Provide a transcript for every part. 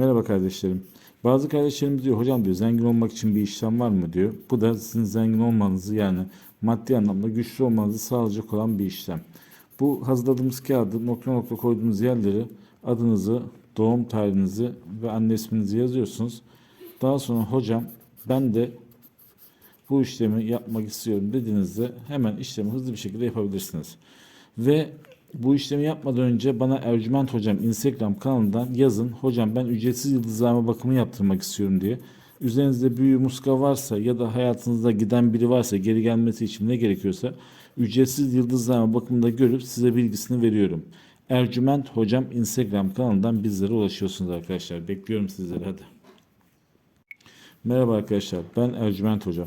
Merhaba kardeşlerim. Bazı kardeşlerimiz diyor hocam diyor zengin olmak için bir işlem var mı diyor. Bu da sizin zengin olmanızı yani maddi anlamda güçlü olmanızı sağlayacak olan bir işlem. Bu hazırladığımız kağıdı nokta nokta koyduğunuz yerleri adınızı, doğum tarihinizi ve anne isminizi yazıyorsunuz. Daha sonra hocam ben de bu işlemi yapmak istiyorum dediğinizde hemen işlemi hızlı bir şekilde yapabilirsiniz. Ve bu işlemi yapmadan önce bana Ercüment Hocam Instagram kanalından yazın. Hocam ben ücretsiz yıldızlama bakımı yaptırmak istiyorum diye. Üzerinizde büyü muska varsa ya da hayatınızda giden biri varsa geri gelmesi için ne gerekiyorsa ücretsiz yıldızlama bakımında görüp size bilgisini veriyorum. Ercüment Hocam Instagram kanalından bizlere ulaşıyorsunuz arkadaşlar. Bekliyorum sizleri hadi. Merhaba arkadaşlar, ben Ercüment Hoca.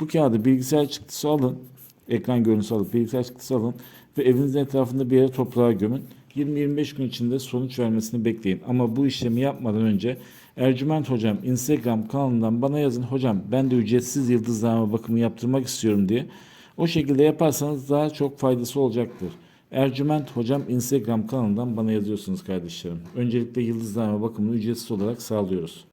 bu kağıdı bilgisayar çıktısı alın ekran görüntüsü alıp bilgisayar çıktısı alın ve evinizin etrafında bir yere toprağa gömün 20-25 gün içinde sonuç vermesini bekleyin ama bu işlemi yapmadan önce Ercüment Hocam Instagram kanalından bana yazın hocam ben de ücretsiz yıldızlama bakımı yaptırmak istiyorum diye o şekilde yaparsanız daha çok faydası olacaktır. Ercüment Hocam Instagram kanalından bana yazıyorsunuz kardeşlerim. Öncelikle yıldızlama bakımını ücretsiz olarak sağlıyoruz.